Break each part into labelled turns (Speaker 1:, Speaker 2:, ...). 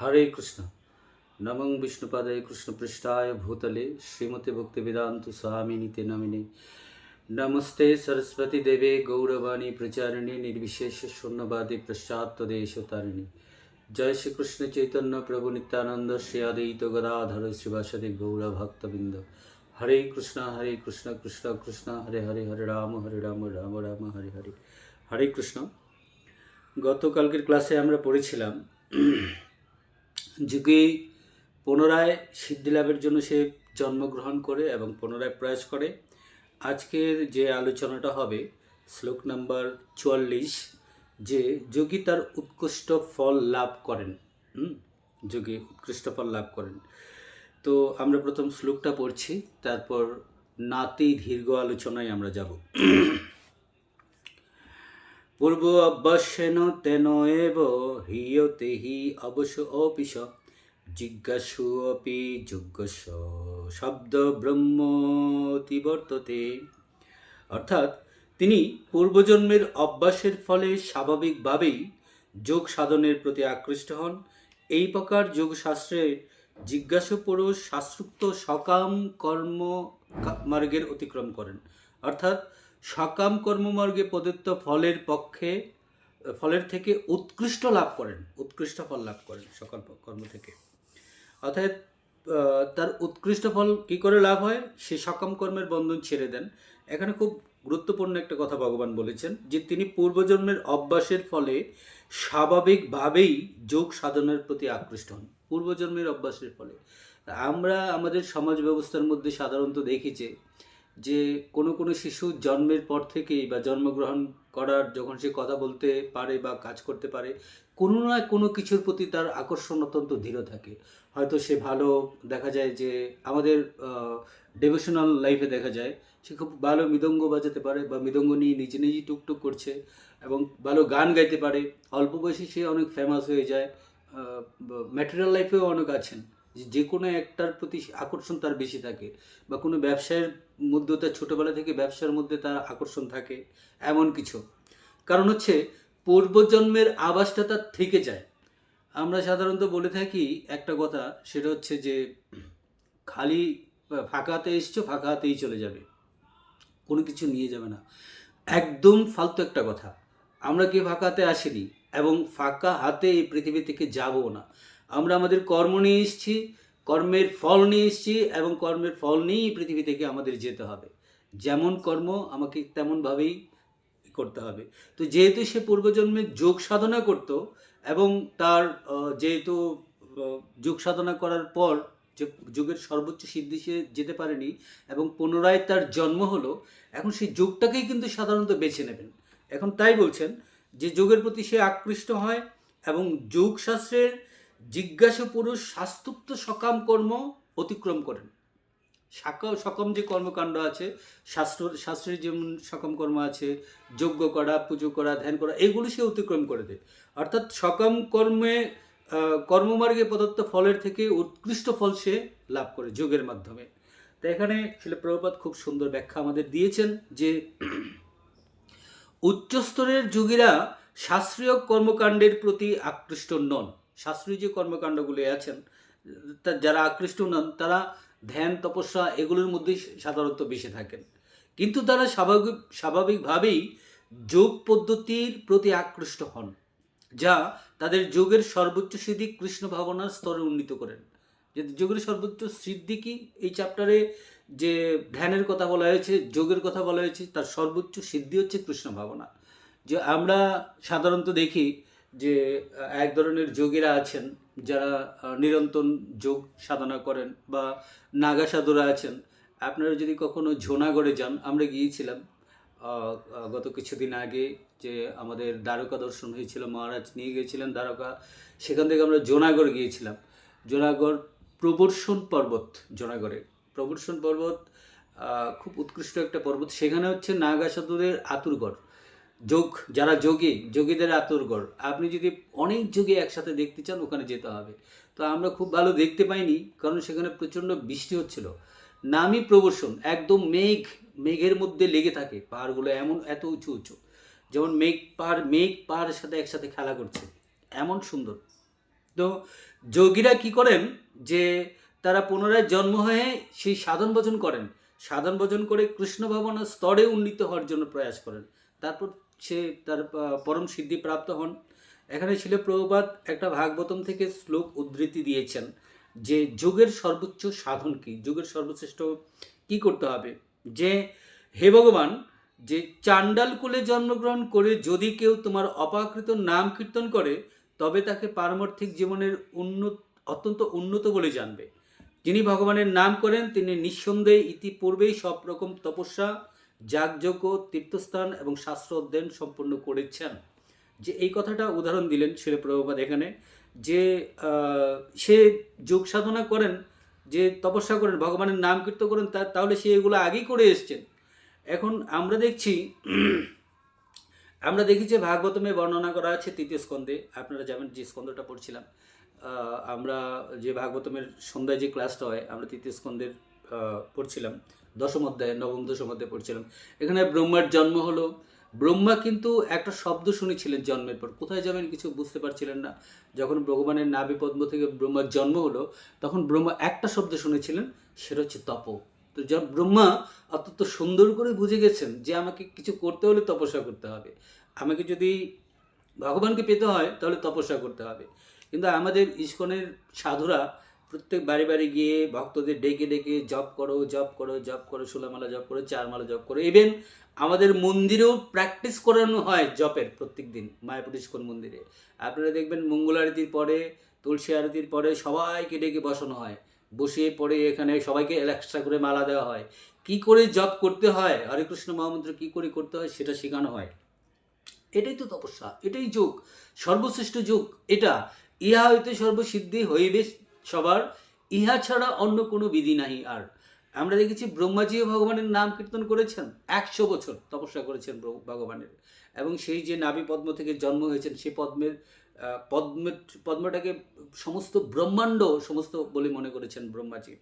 Speaker 1: হরে কৃষ্ণ নমং বিষ্ণুপাদে কৃষ্ণপৃষ্ঠায় ভূতলে শ্রীমতী ভক্তিবেদান্ত স্বামিনীতে নমিনে নমস্তে সরস্বতী দেবে গৌরবাণী প্রচারিণী নির্বিশেষ শূন্যবাদী পশ্চাত্তদেশ তারিণী জয় শ্রীকৃষ্ণ চৈতন্য প্রভু নিত্যানন্দ শ্রী আদৈত গদাধর শ্রীবাসদী গৌরভক্তবৃন্দ হরে কৃষ্ণ হরে কৃষ্ণ কৃষ্ণ কৃষ্ণ হরে হরে হরে রাম হরে রাম রাম রাম হরে হরে হরে কৃষ্ণ গতকালকের ক্লাসে আমরা পড়েছিলাম যুগে পুনরায় সিদ্ধিলাভের জন্য সে জন্মগ্রহণ করে এবং পুনরায় প্রয়াস করে আজকের যে আলোচনাটা হবে শ্লোক নাম্বার চুয়াল্লিশ যে যোগী তার উৎকৃষ্ট ফল লাভ করেন যোগী উৎকৃষ্ট ফল লাভ করেন তো আমরা প্রথম শ্লোকটা পড়ছি তারপর নাতি দীর্ঘ আলোচনায় আমরা যাব পূর্ব অভ্যাসেন তেন এব হিয়তে হি অবশ অপিস জিজ্ঞাসু অপি যোগ্যস শব্দ বর্ততে অর্থাৎ তিনি পূর্বজন্মের অভ্যাসের ফলে স্বাভাবিকভাবেই যোগ সাধনের প্রতি আকৃষ্ট হন এই প্রকার যোগশাস্ত্রে জিজ্ঞাসু পুরুষ শাস্ত্রুক্ত সকাম কর্ম মার্গের অতিক্রম করেন অর্থাৎ সকাম কর্মমার্গে প্রদত্ত ফলের পক্ষে ফলের থেকে উৎকৃষ্ট লাভ করেন উৎকৃষ্ট ফল লাভ করেন সকাম কর্ম থেকে অর্থাৎ তার উৎকৃষ্ট ফল কী করে লাভ হয় সে সকাম কর্মের বন্ধন ছেড়ে দেন এখানে খুব গুরুত্বপূর্ণ একটা কথা ভগবান বলেছেন যে তিনি পূর্বজন্মের অভ্যাসের ফলে স্বাভাবিকভাবেই যোগ সাধনের প্রতি আকৃষ্ট হন পূর্বজন্মের অভ্যাসের ফলে আমরা আমাদের সমাজ ব্যবস্থার মধ্যে সাধারণত দেখি যে যে কোনো কোনো শিশু জন্মের পর থেকেই বা জন্মগ্রহণ করার যখন সে কথা বলতে পারে বা কাজ করতে পারে কোনো না কোনো কিছুর প্রতি তার আকর্ষণ অত্যন্ত দৃঢ় থাকে হয়তো সে ভালো দেখা যায় যে আমাদের ডেভোশনাল লাইফে দেখা যায় সে খুব ভালো মৃদঙ্গ বাজাতে পারে বা মৃদঙ্গ নিয়ে নিজে নিজেই টুকটুক করছে এবং ভালো গান গাইতে পারে অল্প বয়সে সে অনেক ফেমাস হয়ে যায় ম্যাটেরিয়াল লাইফেও অনেক আছেন যে কোনো একটার প্রতি আকর্ষণ তার বেশি থাকে বা কোনো ব্যবসায়ের মধ্যে তার ছোটোবেলা থেকে ব্যবসার মধ্যে তার আকর্ষণ থাকে এমন কিছু কারণ হচ্ছে পূর্বজন্মের আবাসটা তার থেকে যায় আমরা সাধারণত বলে থাকি একটা কথা সেটা হচ্ছে যে খালি ফাঁকাতে এসছো ফাঁকা হাতেই চলে যাবে কোনো কিছু নিয়ে যাবে না একদম ফালতু একটা কথা আমরা কি ফাঁকা হাতে আসিনি এবং ফাঁকা হাতে এই পৃথিবী থেকে যাবো না আমরা আমাদের কর্ম নিয়ে এসেছি কর্মের ফল নিয়ে এসছি এবং কর্মের ফল নিয়েই পৃথিবী থেকে আমাদের যেতে হবে যেমন কর্ম আমাকে তেমনভাবেই করতে হবে তো যেহেতু সে পূর্বজন্মে যোগ সাধনা করত এবং তার যেহেতু যোগ সাধনা করার পর যে যুগের সর্বোচ্চ সিদ্ধি সে যেতে পারেনি এবং পুনরায় তার জন্ম হলো এখন সেই যুগটাকেই কিন্তু সাধারণত বেছে নেবেন এখন তাই বলছেন যে যোগের প্রতি সে আকৃষ্ট হয় এবং যোগশাস্ত্রের জিজ্ঞাসা পুরুষ শাস্তুপ্ত সকাম কর্ম অতিক্রম করেন সকম যে কর্মকাণ্ড আছে শাস্ত্র শাস্ত্রের যেমন সকম কর্ম আছে যজ্ঞ করা পুজো করা ধ্যান করা এগুলো সে অতিক্রম করে দেয় অর্থাৎ সকম কর্মে কর্মমার্গে প্রদত্ত ফলের থেকে উৎকৃষ্ট ফল সে লাভ করে যোগের মাধ্যমে তো এখানে শিলপ্রপাত খুব সুন্দর ব্যাখ্যা আমাদের দিয়েছেন যে উচ্চস্তরের যোগীরা শাস্ত্রীয় কর্মকাণ্ডের প্রতি আকৃষ্ট নন শাস্ত্রীয় যে কর্মকাণ্ডগুলি আছেন যারা আকৃষ্ট নন তারা ধ্যান তপস্যা এগুলোর মধ্যেই সাধারণত বেশি থাকেন কিন্তু তারা স্বাভাবিক স্বাভাবিকভাবেই যোগ পদ্ধতির প্রতি আকৃষ্ট হন যা তাদের যোগের সর্বোচ্চ সিদ্ধি কৃষ্ণ ভাবনার স্তরে উন্নীত করেন যে যোগের সর্বোচ্চ সিদ্ধি কি এই চ্যাপ্টারে যে ধ্যানের কথা বলা হয়েছে যোগের কথা বলা হয়েছে তার সর্বোচ্চ সিদ্ধি হচ্ছে কৃষ্ণ ভাবনা যে আমরা সাধারণত দেখি যে এক ধরনের যোগীরা আছেন যারা নিরন্তর যোগ সাধনা করেন বা নাগা সাধুরা আছেন আপনারা যদি কখনো ঝোনাগড়ে যান আমরা গিয়েছিলাম গত কিছুদিন আগে যে আমাদের দ্বারকা দর্শন হয়েছিল মহারাজ নিয়ে গিয়েছিলেন দ্বারকা সেখান থেকে আমরা জোনাগড় গিয়েছিলাম জোনাগড় প্রবর্ষণ পর্বত জোনাগড়ে প্রবর্ষণ পর্বত খুব উৎকৃষ্ট একটা পর্বত সেখানে হচ্ছে নাগা সাধুদের আতুরগড় যোগ যারা যোগী যোগীদের আতরগড় আপনি যদি অনেক যোগে একসাথে দেখতে চান ওখানে যেতে হবে তো আমরা খুব ভালো দেখতে পাইনি কারণ সেখানে প্রচণ্ড বৃষ্টি হচ্ছিল নামি প্রবর্ষণ একদম মেঘ মেঘের মধ্যে লেগে থাকে পাহাড়গুলো এমন এত উঁচু উঁচু যেমন মেঘ পাহাড় মেঘ পাহাড়ের সাথে একসাথে খেলা করছে এমন সুন্দর তো যোগীরা কি করেন যে তারা পুনরায় জন্ম হয়ে সেই সাধন ভোজন করেন সাধন ভোজন করে কৃষ্ণ ভবনের স্তরে উন্নীত হওয়ার জন্য প্রয়াস করেন তারপর সে তার পরম সিদ্ধি প্রাপ্ত হন এখানে ছিল প্রভুপাত একটা ভাগবতম থেকে শ্লোক উদ্ধৃতি দিয়েছেন যে যোগের সর্বোচ্চ সাধন কি যোগের সর্বশ্রেষ্ঠ কি করতে হবে যে হে ভগবান যে চান্ডাল কুলে জন্মগ্রহণ করে যদি কেউ তোমার অপাকৃত নাম কীর্তন করে তবে তাকে পারমার্থিক জীবনের উন্নত অত্যন্ত উন্নত বলে জানবে যিনি ভগবানের নাম করেন তিনি নিঃসন্দেহে ইতিপূর্বেই সব রকম তপস্যা যাগযজ্ঞ তীর্থস্থান এবং শাস্ত্র অধ্যয়ন সম্পূর্ণ করেছেন যে এই কথাটা উদাহরণ দিলেন শিলে এখানে যে সে যোগ সাধনা করেন যে তপস্যা করেন ভগবানের নাম কীর্তন করেন তাহলে সে এগুলো আগেই করে এসছেন এখন আমরা দেখছি আমরা দেখি যে ভাগবতমে বর্ণনা করা আছে তৃতীয় স্কন্ধে আপনারা যাবেন যে স্কন্ধটা পড়ছিলাম আমরা যে ভাগবতমের সন্ধ্যায় যে ক্লাসটা হয় আমরা তৃতীয় স্কন্ধের পড়ছিলাম দশম অধ্যায়ে নবম দশম অধ্যায়ে পড়ছিলাম এখানে ব্রহ্মার জন্ম হলো ব্রহ্মা কিন্তু একটা শব্দ শুনেছিলেন জন্মের পর কোথায় যাবেন কিছু বুঝতে পারছিলেন না যখন ভগবানের নাবি পদ্ম থেকে ব্রহ্মার জন্ম হলো তখন ব্রহ্মা একটা শব্দ শুনেছিলেন সেটা হচ্ছে তপ তো যখন ব্রহ্মা অত্যন্ত সুন্দর করে বুঝে গেছেন যে আমাকে কিছু করতে হলে তপস্যা করতে হবে আমাকে যদি ভগবানকে পেতে হয় তাহলে তপস্যা করতে হবে কিন্তু আমাদের ইস্কনের সাধুরা প্রত্যেক বাড়ি বাড়ি গিয়ে ভক্তদের ডেকে ডেকে জব করো জব করো জব করো ষোলামালা জব করো চারমালা জব করো ইভেন আমাদের মন্দিরেও প্র্যাকটিস করানো হয় জপের প্রত্যেক দিন মায়াপুর ইস্কন মন্দিরে আপনারা দেখবেন মঙ্গল আরতির পরে তুলসী আরতির পরে সবাইকে ডেকে বসানো হয় বসিয়ে পরে এখানে সবাইকে এক্সট্রা করে মালা দেওয়া হয় কি করে জপ করতে হয় হরে কৃষ্ণ মহামন্ত্র কী করে করতে হয় সেটা শেখানো হয় এটাই তো তপস্যা এটাই যোগ সর্বশ্রেষ্ঠ যোগ এটা ইহা হইতে সর্বসিদ্ধি হইবে সবার ইহা ছাড়া অন্য কোনো বিধি নাহি আর আমরা দেখেছি ব্রহ্মাজিও ভগবানের নাম কীর্তন করেছেন একশো বছর তপস্যা করেছেন ভগবানের এবং সেই যে নাবি পদ্ম থেকে জন্ম হয়েছেন সে পদ্মের পদ্মে পদ্মটাকে সমস্ত ব্রহ্মাণ্ড সমস্ত বলে মনে করেছেন ব্রহ্মাজি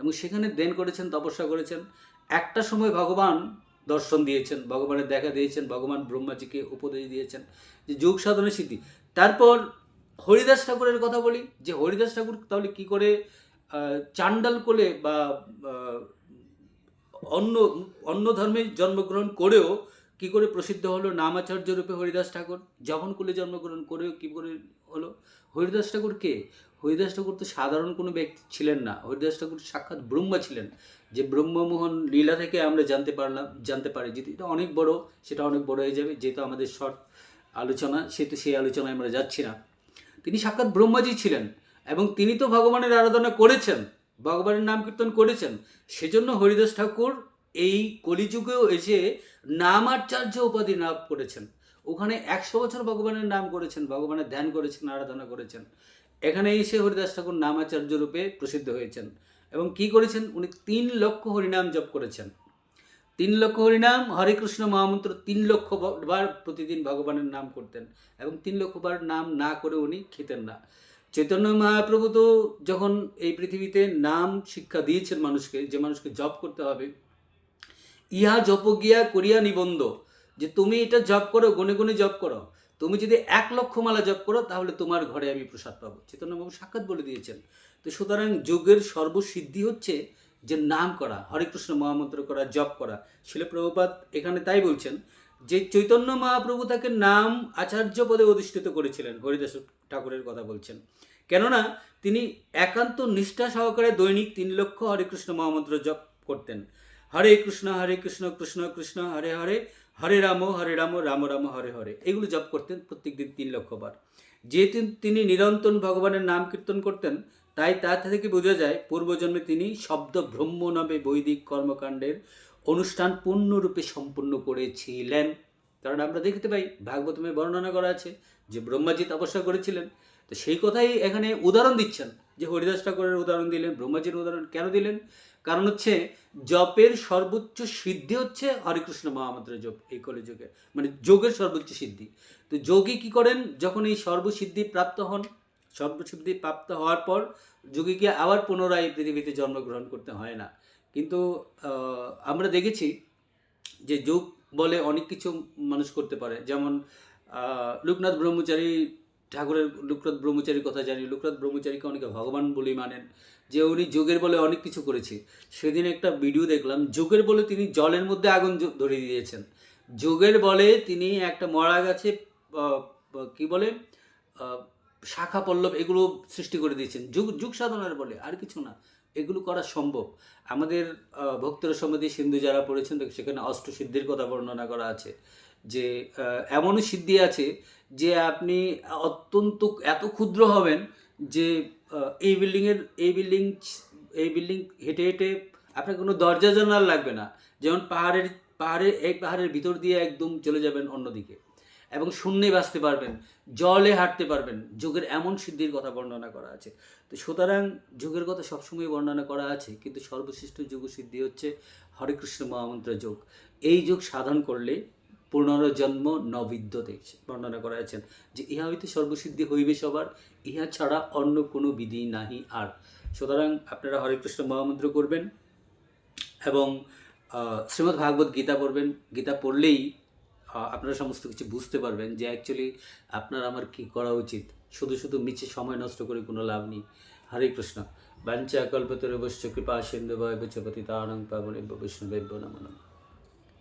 Speaker 1: এবং সেখানে দেন করেছেন তপস্যা করেছেন একটা সময় ভগবান দর্শন দিয়েছেন ভগবানের দেখা দিয়েছেন ভগবান ব্রহ্মাজিকে উপদেশ দিয়েছেন যে যোগ সাধনের সিদ্ধি তারপর হরিদাস ঠাকুরের কথা বলি যে হরিদাস ঠাকুর তাহলে কি করে চান্ডাল কোলে বা অন্য অন্য ধর্মে জন্মগ্রহণ করেও কি করে প্রসিদ্ধ হলো নামাচার্য রূপে হরিদাস ঠাকুর যখন কুলে জন্মগ্রহণ করেও কি করে হলো হরিদাস ঠাকুর কে হরিদাস ঠাকুর তো সাধারণ কোনো ব্যক্তি ছিলেন না হরিদাস ঠাকুর সাক্ষাৎ ব্রহ্মা ছিলেন যে ব্রহ্মমোহন লীলা থেকে আমরা জানতে পারলাম জানতে পারি যেহেতু এটা অনেক বড় সেটা অনেক বড় হয়ে যাবে যেহেতু আমাদের শর্ট আলোচনা সেহেতু সেই আলোচনায় আমরা যাচ্ছি না তিনি সাক্ষাৎ ব্রহ্মাজি ছিলেন এবং তিনি তো ভগবানের আরাধনা করেছেন ভগবানের নাম কীর্তন করেছেন সেজন্য হরিদাস ঠাকুর এই কলিযুগেও এসে নামাচার্য উপাধি লাভ করেছেন ওখানে একশো বছর ভগবানের নাম করেছেন ভগবানের ধ্যান করেছেন আরাধনা করেছেন এখানে এসে হরিদাস ঠাকুর নামাচার্য রূপে প্রসিদ্ধ হয়েছেন এবং কি করেছেন উনি তিন লক্ষ হরিনাম জপ করেছেন তিন লক্ষ হরিনাম হরে কৃষ্ণ মহামন্ত্র তিন লক্ষ বার প্রতিদিন ভগবানের নাম করতেন এবং তিন লক্ষ বার নাম না করে উনি খেতেন না চৈতন্য মহাপ্রভু তো যখন এই পৃথিবীতে নাম শিক্ষা দিয়েছেন মানুষকে যে মানুষকে জপ করতে হবে ইহা জপ গিয়া করিয়া নিবন্ধ যে তুমি এটা জপ করো গনে গনে জপ করো তুমি যদি এক লক্ষ মালা জপ করো তাহলে তোমার ঘরে আমি প্রসাদ পাবো চৈতন্যবাবু সাক্ষাৎ বলে দিয়েছেন তো সুতরাং যোগের সর্বসিদ্ধি হচ্ছে যে নাম করা হরে কৃষ্ণ মহামন্ত্র করা জপ করা প্রভুপাত এখানে তাই বলছেন যে চৈতন্য মহাপ্রভু তাকে নাম আচার্য পদে অধিষ্ঠিত করেছিলেন হরিদাস ঠাকুরের কথা বলছেন কেননা তিনি একান্ত নিষ্ঠা সহকারে দৈনিক তিন লক্ষ হরে কৃষ্ণ মহামন্ত্র জপ করতেন হরে কৃষ্ণ হরে কৃষ্ণ কৃষ্ণ কৃষ্ণ হরে হরে হরে রাম হরে রাম রাম রাম হরে হরে এগুলো জপ করতেন প্রত্যেক দিন তিন লক্ষ বার যেহেতু তিনি নিরন্তর ভগবানের নাম কীর্তন করতেন তাই তা থেকে বোঝা যায় পূর্বজন্মে তিনি শব্দ ব্রহ্ম নামে বৈদিক কর্মকাণ্ডের অনুষ্ঠান পূর্ণরূপে সম্পূর্ণ করেছিলেন কারণ আমরা দেখতে পাই ভাগবতমে বর্ণনা করা আছে যে ব্রহ্মাজি তপস্যা করেছিলেন তো সেই কথাই এখানে উদাহরণ দিচ্ছেন যে হরিদাস ঠাকুরের উদাহরণ দিলেন ব্রহ্মাজির উদাহরণ কেন দিলেন কারণ হচ্ছে জপের সর্বোচ্চ সিদ্ধি হচ্ছে হরিকৃষ্ণ মহামন্ত্র জপ এই কলিযুগে মানে যোগের সর্বোচ্চ সিদ্ধি তো যোগী কি করেন যখন এই সর্বসিদ্ধি প্রাপ্ত হন সর্বসিদ্ধি প্রাপ্ত হওয়ার পর যোগীকে আবার পুনরায় পৃথিবীতে জন্মগ্রহণ করতে হয় না কিন্তু আমরা দেখেছি যে যোগ বলে অনেক কিছু মানুষ করতে পারে যেমন লোকনাথ ব্রহ্মচারী ঠাকুরের লোকনাথ ব্রহ্মচারীর কথা জানি লোকনাথ ব্রহ্মচারীকে অনেকে ভগবান বলেই মানেন যে উনি যোগের বলে অনেক কিছু করেছে সেদিন একটা ভিডিও দেখলাম যোগের বলে তিনি জলের মধ্যে আগুন ধরে দিয়েছেন যোগের বলে তিনি একটা মরা গাছে কী বলে শাখা পল্লব এগুলো সৃষ্টি করে দিয়েছেন যুগ যুগ সাধনার বলে আর কিছু না এগুলো করা সম্ভব আমাদের ভক্তের সমাধি সিন্ধু যারা পড়েছেন সেখানে অষ্ট সিদ্ধির কথা বর্ণনা করা আছে যে এমনও সিদ্ধি আছে যে আপনি অত্যন্ত এত ক্ষুদ্র হবেন যে এই বিল্ডিংয়ের এই বিল্ডিং এই বিল্ডিং হেঁটে হেঁটে আপনার কোনো দরজা জানার লাগবে না যেমন পাহাড়ের পাহাড়ের এই পাহাড়ের ভিতর দিয়ে একদম চলে যাবেন অন্যদিকে এবং শূন্যে বাঁচতে পারবেন জলে হাঁটতে পারবেন যোগের এমন সিদ্ধির কথা বর্ণনা করা আছে তো সুতরাং যোগের কথা সবসময় বর্ণনা করা আছে কিন্তু সর্বশ্রেষ্ঠ যোগ সিদ্ধি হচ্ছে হরেকৃষ্ণ মহামন্ত্র যোগ এই যোগ সাধন করলে পুনর্জন্ম নবিদ্যতে বর্ণনা করা আছেন যে ইহা হইতে সর্বসিদ্ধি হইবে সবার ইহা ছাড়া অন্য কোনো বিধি নাহি আর সুতরাং আপনারা হরে কৃষ্ণ মহামন্ত্র করবেন এবং শ্রীমদ্ ভাগবত গীতা পড়বেন গীতা পড়লেই আপনারা সমস্ত কিছু বুঝতে পারবেন যে অ্যাকচুয়ালি আপনার আমার কি করা উচিত শুধু শুধু মিছে সময় নষ্ট করে কোনো লাভ নেই হরে কৃষ্ণ বাঞ্চা কল্পতরে বৈশ্য কৃপা সিন্ধু বয় বুচপতি তারং পাবনে বৈষ্ণবেব্য নম নম